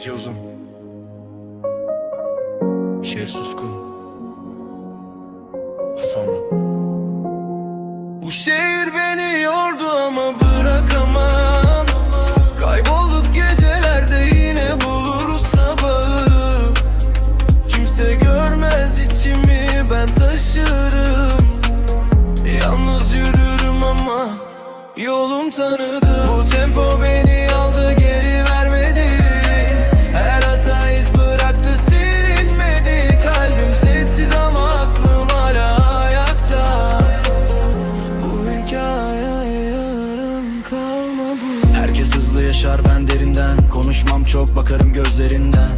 Gece uzun. Şehir suskun. Sonra. Bu şehir beni yordu ama bırakamam. Kaybolduk gecelerde yine buluruz sabahı. Kimse görmez içimi ben taşırım. Yalnız yürürüm ama yolum tanıdı. Bu tempo beni derinden Konuşmam çok bakarım gözlerinden.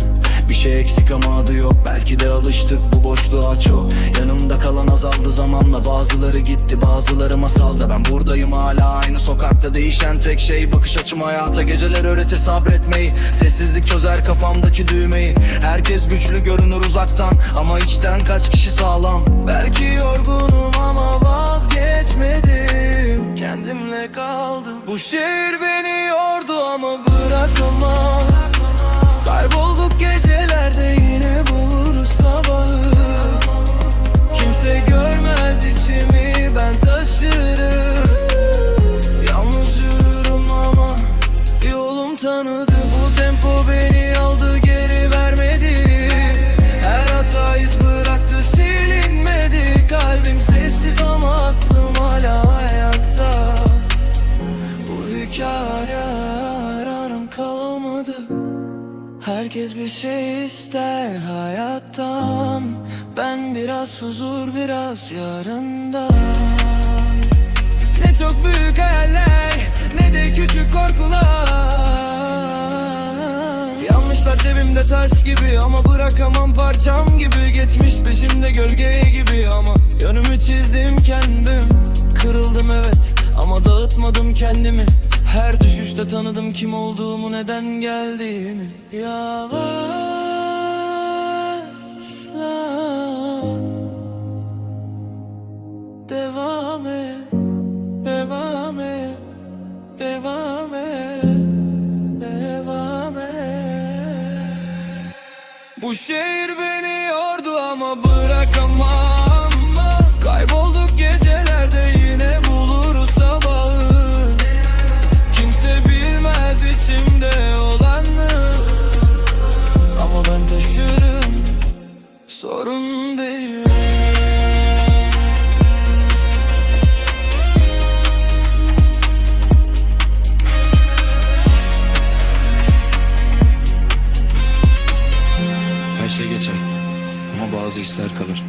Bir şey eksik ama adı yok. Belki de alıştık bu boşluğa çok. Yanımda kalan azaldı zamanla. Bazıları gitti bazıları masalda. Ben buradayım hala aynı sokakta. Değişen tek şey bakış açım hayata. Geceler öğretir sabretmeyi. Sessizlik çözer kafamdaki düğmeyi. Herkes güçlü görünür uzaktan. Ama içten kaç kişi sağlam? Belki yorgunum ama vazgeçmedim. Kendimle kaldım. Bu şehir beni tanıdı. Bu tempo beni aldı geri vermedi. Her hata iz bıraktı silinmedi. Kalbim sessiz ama aklım hala ayakta. Bu hikaye yarım kalmadı. Herkes bir şey ister hayattan. Ben biraz huzur biraz yarında Ne çok büyük hayaller ne de küçük korkular cebimde taş gibi ama bırakamam parçam gibi. Geçmiş peşimde gölge gibi ama yönümü çizdim kendim. Kırıldım evet ama dağıtmadım kendimi. Her düşüşte tanıdım kim olduğumu neden geldiğimi. Yavaşla. Devam et Devam et Devam et Bu şehir beni geçer. Ama bazı hisler kalır